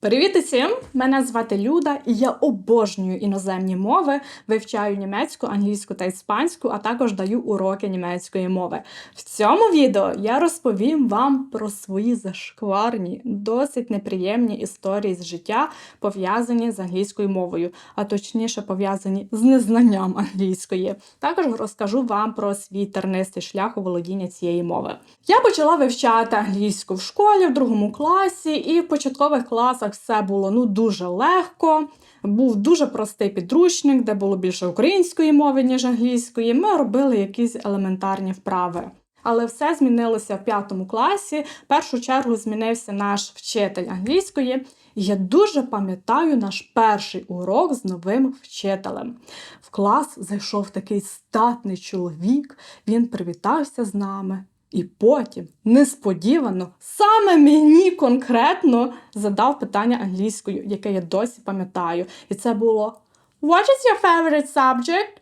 Привіт усім! Мене звати Люда, і я обожнюю іноземні мови, вивчаю німецьку, англійську та іспанську, а також даю уроки німецької мови. В цьому відео я розповім вам про свої зашкварні, досить неприємні історії з життя, пов'язані з англійською мовою, а точніше пов'язані з незнанням англійської. Також розкажу вам про свій тернистий шлях у володіння цієї мови. Я почала вивчати англійську в школі в другому класі, і в початкових класах все було ну дуже легко. Був дуже простий підручник, де було більше української мови, ніж англійської. Ми робили якісь елементарні вправи. Але все змінилося в п'ятому класі. В першу чергу змінився наш вчитель англійської. Я дуже пам'ятаю наш перший урок з новим вчителем. В клас зайшов такий статний чоловік, він привітався з нами. І потім, несподівано, саме мені конкретно задав питання англійською, яке я досі пам'ятаю. І це було What is your favorite subject?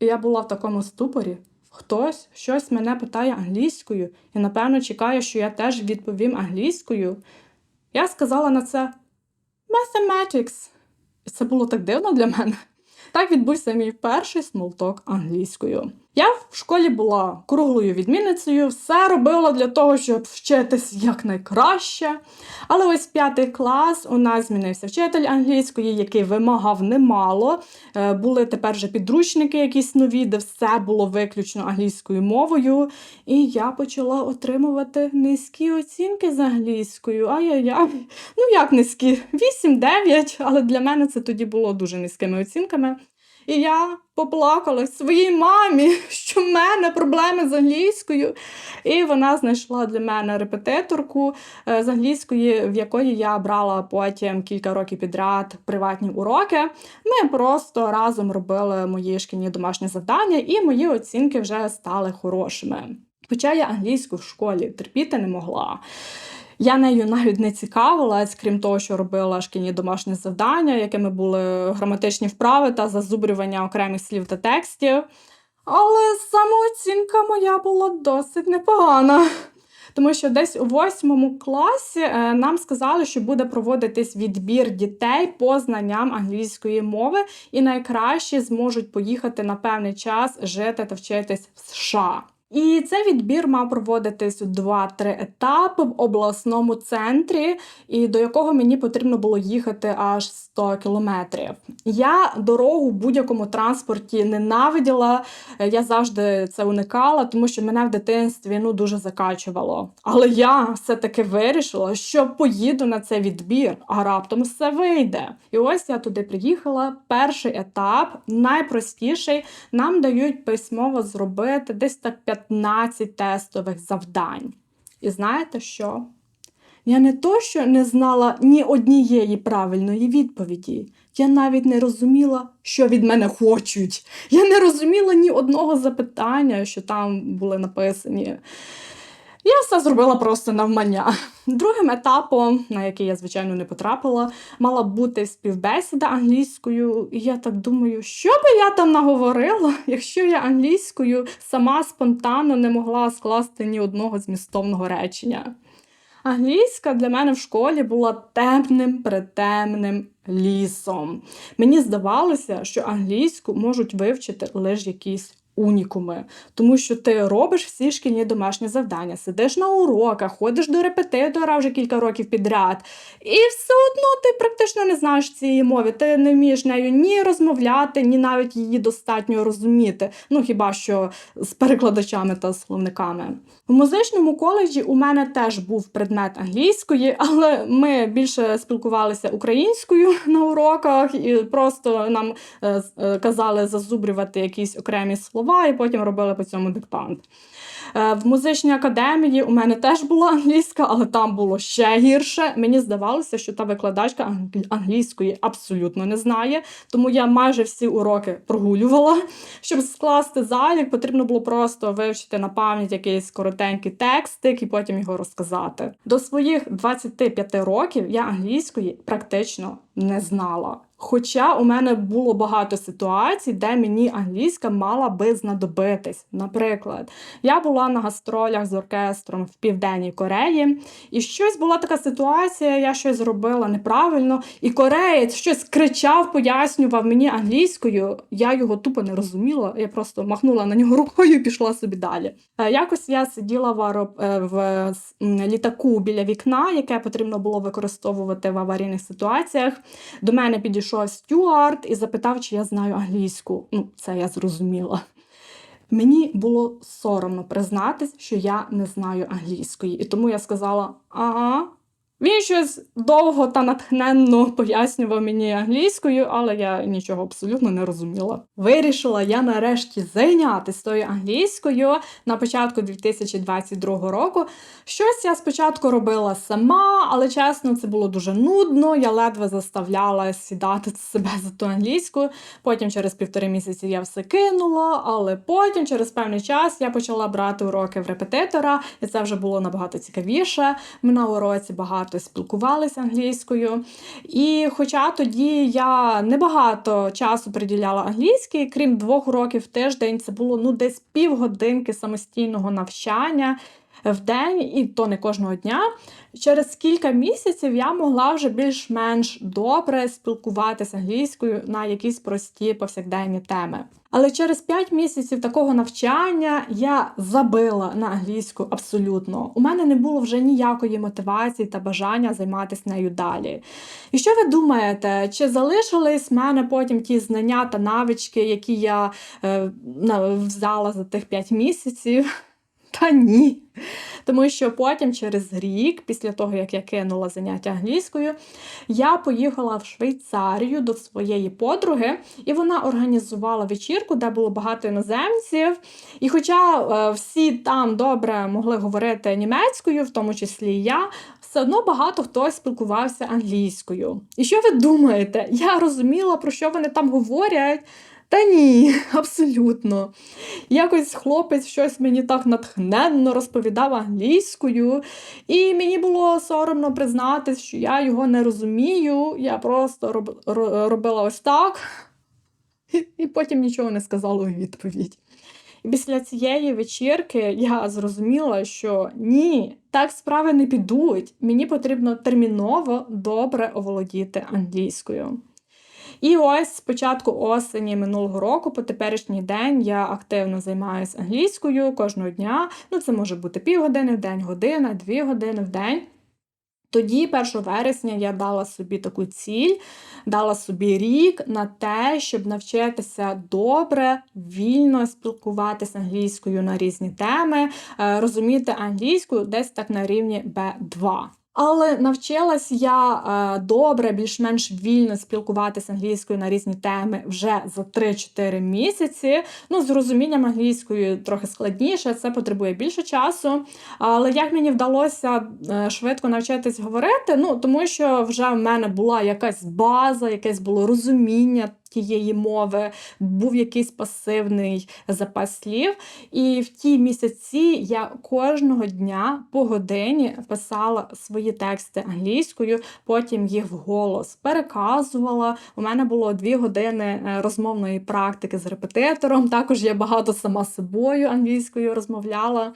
І я була в такому ступорі. Хтось щось мене питає англійською і, напевно, чекає, що я теж відповім англійською. Я сказала на це Mathematics. І це було так дивно для мене. Так відбувся мій перший смолток англійською. Я в школі була круглою відмінницею, все робила для того, щоб вчитись якнайкраще. Але ось п'ятий клас у нас змінився вчитель англійської, який вимагав немало. Е, Були тепер вже підручники якісь нові, де все було виключно англійською мовою. І я почала отримувати низькі оцінки з англійською. Ай-яй-яй. Ну як низькі? 8-9, але для мене це тоді було дуже низькими оцінками. І я поплакала своїй мамі, що в мене проблеми з англійською. І вона знайшла для мене репетиторку е, з англійської, в якої я брала потім кілька років підряд приватні уроки. Ми просто разом робили мої шкільні домашні завдання, і мої оцінки вже стали хорошими. Хоча я англійську в школі терпіти не могла. Я нею навіть не цікавилась, крім того, що робила шкільні домашні завдання, якими були граматичні вправи та зазубрювання окремих слів та текстів. Але самооцінка моя була досить непогана. Тому що десь у восьмому класі е, нам сказали, що буде проводитись відбір дітей по знанням англійської мови, і найкраще зможуть поїхати на певний час жити та вчитись в США. І цей відбір мав проводитись у 2-3 етапи в обласному центрі, і до якого мені потрібно було їхати аж 100 кілометрів. Я дорогу в будь-якому транспорті ненавиділа. Я завжди це уникала, тому що мене в дитинстві ну дуже закачувало. Але я все-таки вирішила, що поїду на цей відбір, а раптом все вийде. І ось я туди приїхала. Перший етап, найпростіший, нам дають письмово зробити десь так 15 тестових завдань. І знаєте що? Я не то, що не знала ні однієї правильної відповіді. Я навіть не розуміла, що від мене хочуть. Я не розуміла ні одного запитання, що там були написані. Я все зробила просто навмання. Другим етапом, на який я, звичайно, не потрапила, мала бути співбесіда англійською. І я так думаю, що би я там наговорила, якщо я англійською сама спонтанно не могла скласти ні одного змістовного речення. Англійська для мене в школі була темним, притемним лісом. Мені здавалося, що англійську можуть вивчити лише якісь унікуми, тому що ти робиш всі шкільні домашні завдання, сидиш на уроках, ходиш до репетитора вже кілька років підряд, і все одно ти практично не знаєш цієї мови. Ти не вмієш нею ні розмовляти, ні навіть її достатньо розуміти. Ну хіба що з перекладачами та словниками. У музичному коледжі у мене теж був предмет англійської, але ми більше спілкувалися українською на уроках, і просто нам е, е, казали зазубрювати якісь окремі слова, і потім робили по цьому диктант. Е, в музичній академії у мене теж була англійська, але там було ще гірше. Мені здавалося, що та викладачка англійської абсолютно не знає, тому я майже всі уроки прогулювала. Щоб скласти залік, потрібно було просто вивчити на пам'ять якийсь коротенький текстик і потім його розказати. До своїх 25 років я англійської практично не знала. Хоча у мене було багато ситуацій, де мені англійська мала би знадобитись. Наприклад, я була на гастролях з оркестром в Південній Кореї, і щось була така ситуація, я щось зробила неправильно, і кореєць щось кричав, пояснював мені англійською. Я його тупо не розуміла. Я просто махнула на нього рукою і пішла собі далі. Е, Якось я сиділа в, е, літаку біля вікна, яке потрібно було використовувати в аварійних ситуаціях. До мене підійшов стюард і запитав, чи я знаю англійську. Ну, це я зрозуміла. Мені було соромно признатись, що я не знаю англійської. І тому я сказала: ага. Він щось довго та натхненно пояснював мені англійською, але я нічого абсолютно не розуміла. Вирішила я нарешті зайнятися тою англійською на початку 2022 року. Щось я спочатку робила сама, але чесно, це було дуже нудно. Я ледве заставляла сідати себе за ту англійську. Потім через півтори місяці я все кинула, але потім, через певний час, я почала брати уроки в репетитора, і це вже було набагато цікавіше. Ми на уроці багато спілкувалися англійською. І хоча тоді я небагато часу приділяла англійській, крім двох уроків в тиждень, це було ну десь півгодинки самостійного навчання в день, і то не кожного дня. Через кілька місяців я могла вже більш-менш добре спілкуватися англійською на якісь прості повсякденні теми. Але через 5 місяців такого навчання я забила на англійську абсолютно. У мене не було вже ніякої мотивації та бажання займатися нею далі. І що ви думаєте, чи залишились в мене потім ті знання та навички, які я е, взяла за тих 5 місяців? Та ні. Тому що потім, через рік, після того, як я кинула заняття англійською, я поїхала в Швейцарію до своєї подруги, і вона організувала вечірку, де було багато іноземців. І хоча е, всі там добре могли говорити німецькою, в тому числі і я, все одно багато хто спілкувався англійською. І що ви думаєте? Я розуміла, про що вони там говорять. Та ні, абсолютно. Якось хлопець щось мені так натхненно розповідав англійською, і мені було соромно признатись, що я його не розумію. Я просто роб, ро- робила ось так, і потім нічого не сказала у відповідь. І після цієї вечірки я зрозуміла, що ні, так справи не підуть. Мені потрібно терміново добре оволодіти англійською. І ось з початку осені минулого року, по теперішній день, я активно займаюся англійською кожного дня. Ну, це може бути півгодини в день, година, дві години в день. Тоді, 1 вересня, я дала собі таку ціль, дала собі рік на те, щоб навчитися добре, вільно спілкуватися англійською на різні теми, е, розуміти англійську десь так на рівні B2. Але навчилась я е, добре, більш-менш вільно спілкуватися англійською на різні теми вже за 3-4 місяці. Ну, з розумінням англійської трохи складніше, це потребує більше часу. Але як мені вдалося е, швидко навчитись говорити? Ну, тому що вже в мене була якась база, якесь було розуміння. Тієї мови був якийсь пасивний запас слів, і в ті місяці я кожного дня по годині писала свої тексти англійською, потім їх вголос переказувала. У мене було дві години е, розмовної практики з репетитором. Також я багато сама собою англійською розмовляла.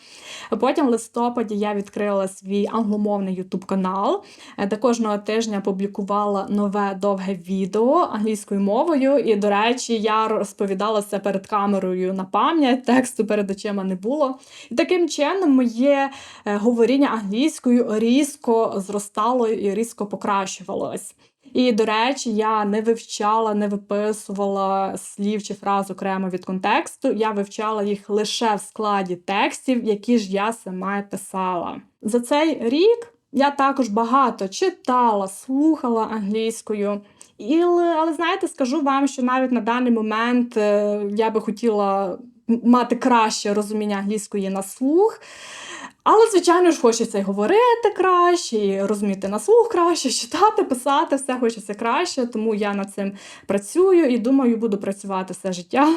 Потім в листопаді я відкрила свій англомовний ютуб канал, Е, де кожного тижня публікувала нове довге відео англійською мовою. І, до речі, я розповідала це перед камерою на пам'ять, тексту перед очима не було. І таким чином моє е, говоріння англійською різко зростало і різко покращувалось. І, до речі, я не вивчала, не виписувала слів чи фраз окремо від контексту. Я вивчала їх лише в складі текстів, які ж я сама писала. За цей рік я також багато читала, слухала англійською. І, але, знаєте, скажу вам, що навіть на даний момент е, я би хотіла мати краще розуміння англійської на слух. Але, звичайно ж, хочеться й говорити краще, і розуміти на слух краще, читати, писати, все хочеться краще, тому я над цим працюю і думаю, буду працювати все життя.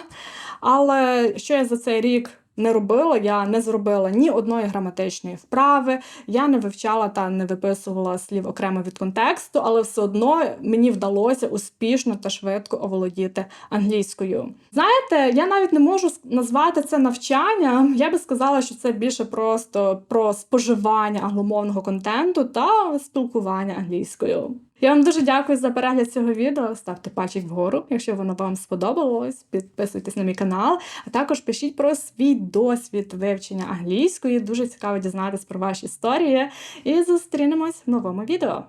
Але що я за цей рік не робила, я не зробила ні одної граматичної вправи, я не вивчала та не виписувала слів окремо від контексту, але все одно мені вдалося успішно та швидко оволодіти англійською. Знаєте, я навіть не можу назвати це навчання. Я би сказала, що це більше просто про споживання англомовного контенту та спілкування англійською. Я вам дуже дякую за перегляд цього відео. Ставте пальчик вгору, якщо воно вам сподобалось. Підписуйтесь на мій канал, а також пишіть про свій досвід вивчення англійської. Дуже цікаво дізнатися про ваші історії. І зустрінемось в новому відео.